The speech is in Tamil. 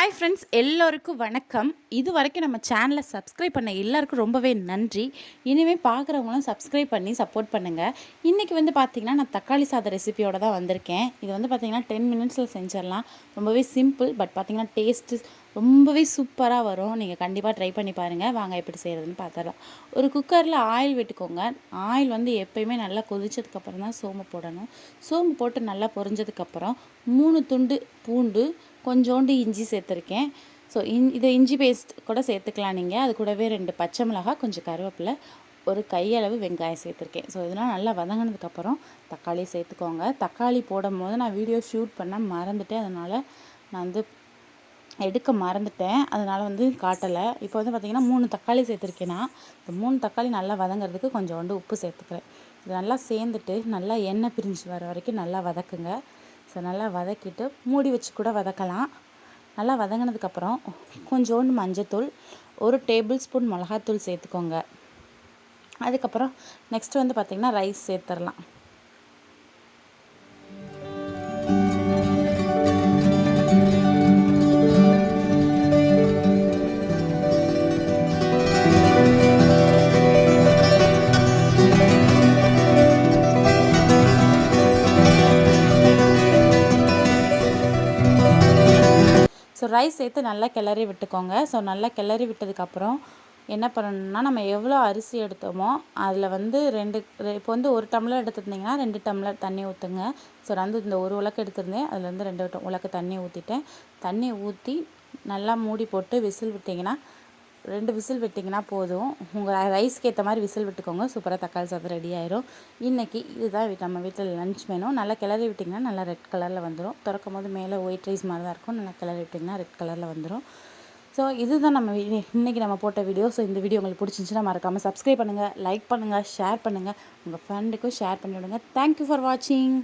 ஹாய் ஃப்ரெண்ட்ஸ் எல்லோருக்கும் வணக்கம். இது வரைக்கும் நம்ம சேனலை சப்ஸ்கிரைப் பண்ண எல்லாருக்கும் ரொம்பவே நன்றி. இனிமேல் பார்க்குறவங்களும் சப்ஸ்கிரைப் பண்ணி சப்போர்ட் பண்ணுங்கள் இன்றைக்கி வந்து பார்த்திங்கன்னா நான் தக்காளி சாத ரெசிபியோடு தான் வந்திருக்கேன். இது வந்து பார்த்திங்கன்னா டென் மினிட்ஸில் செஞ்சிடலாம். ரொம்பவே சிம்பிள் பட் பார்த்திங்கன்னா டேஸ்ட்டு ரொம்பவே சூப்பராக வரும். நீங்கள் கண்டிப்பாக ட்ரை பண்ணி பாருங்கள் வாங்க எப்படி செய்கிறதுன்னு பார்த்துடலாம் ஒரு குக்கரில் ஆயில் விட்டுக்கோங்க. ஆயில் வந்து எப்பயுமே நல்லா கொதிச்சதுக்கப்புறம் தான் சோம்பு போடணும். சோம்பு போட்டு நல்லா பொரிஞ்சதுக்கப்புறம் மூணு துண்டு பூண்டு கொஞ்சோண்டு இஞ்சி சேர்த்துருக்கேன். ஸோ இன் இதை இஞ்சி பேஸ்ட் கூட சேர்த்துக்கலாம் நீங்கள் அது கூடவே ரெண்டு பச்சை மிளகாய் கொஞ்சம் கருவேப்பிலை ஒரு கையளவு வெங்காயம் சேர்த்துருக்கேன். ஸோ இதெல்லாம் நல்லா வதங்கினதுக்கப்புறம் தக்காளி சேர்த்துக்கோங்க. தக்காளி போடும் போது நான் வீடியோ ஷூட் பண்ண மறந்துட்டேன். அதனால் நான் வந்து எடுக்க மறந்துட்டேன். அதனால் வந்து காட்டலை. இப்போ வந்து பார்த்திங்கன்னா மூணு தக்காளி சேர்த்துருக்கேன்னா இந்த மூணு தக்காளி நல்லா வதங்கிறதுக்கு கொஞ்சோண்டு உப்பு சேர்த்துக்கிறேன். இது நல்லா சேர்ந்துட்டு நல்லா எண்ணெய் பிரிஞ்சு வர வரைக்கும் நல்லா வதக்குங்க. ஸோ நல்லா வதக்கிட்டு மூடி வச்சு கூட வதக்கலாம். நல்லா வதங்கினதுக்கப்புறம் கொஞ்சோண்டு மஞ்சத்தூள் ஒரு டேபிள் ஸ்பூன் மிளகாத்தூள் சேர்த்துக்கோங்க. அதுக்கப்புறம் நெக்ஸ்ட் வந்து பார்த்திங்கன்னா ரைஸ் சேர்த்துடலாம். ரைஸ் சேர்த்து நல்லா கிளறி விட்டுக்கோங்க. ஸோ நல்லா கிளறி விட்டதுக்கப்புறம் என்ன பண்ணணும்னா நம்ம எவ்வளோ அரிசி எடுத்தோமோ அதில் வந்து ரெண்டு இப்போ வந்து ஒரு டம்ளர் எடுத்துருந்தீங்கன்னா ரெண்டு டம்ளர் தண்ணி ஊற்றுங்க ஸோ வந்து இந்த ஒரு உலக்கு எடுத்திருந்தேன். அதில் வந்து ரெண்டு உலக்கு தண்ணி ஊற்றிட்டேன் தண்ணி ஊற்றி நல்லா மூடி போட்டு விசில் விட்டிங்கன்னா ரெண்டு விசில் விட்டிங்கன்னா போதும். உங்கள் ரைஸ்க்கு ஏற்ற மாதிரி விசில் விட்டுக்கோங்க. சூப்பராக தக்காளி சாதம் ரெடி ஆயிரும். இன்றைக்கி இதுதான் நம்ம வீட்டில் லன்ச் வேணும் நல்லா கிளறி விட்டிங்கன்னா நல்லா ரெட் கலரில் வந்துடும் திறக்கும் போது மேலே ஒயிட் ரைஸ் மாதிரி தான் இருக்கும். நல்லா கிளறி விட்டிங்கன்னா ரெட் கலரில் வந்துடும் ஸோ இதுதான் நம்ம இன்றைக்கி நம்ம போட்ட வீடியோ ஸோ இந்த வீடியோ உங்களுக்கு பிடிச்சிருந்துச்சுன்னா மறக்காமல் சப்ஸ்கிரைப் பண்ணுங்கள் லைக் பண்ணுங்கள் ஷேர் பண்ணுங்கள் உங்கள் ஃப்ரெண்டுக்கும் ஷேர் பண்ணி விடுங்க. தேங்க்யூ ஃபார் வாட்சிங்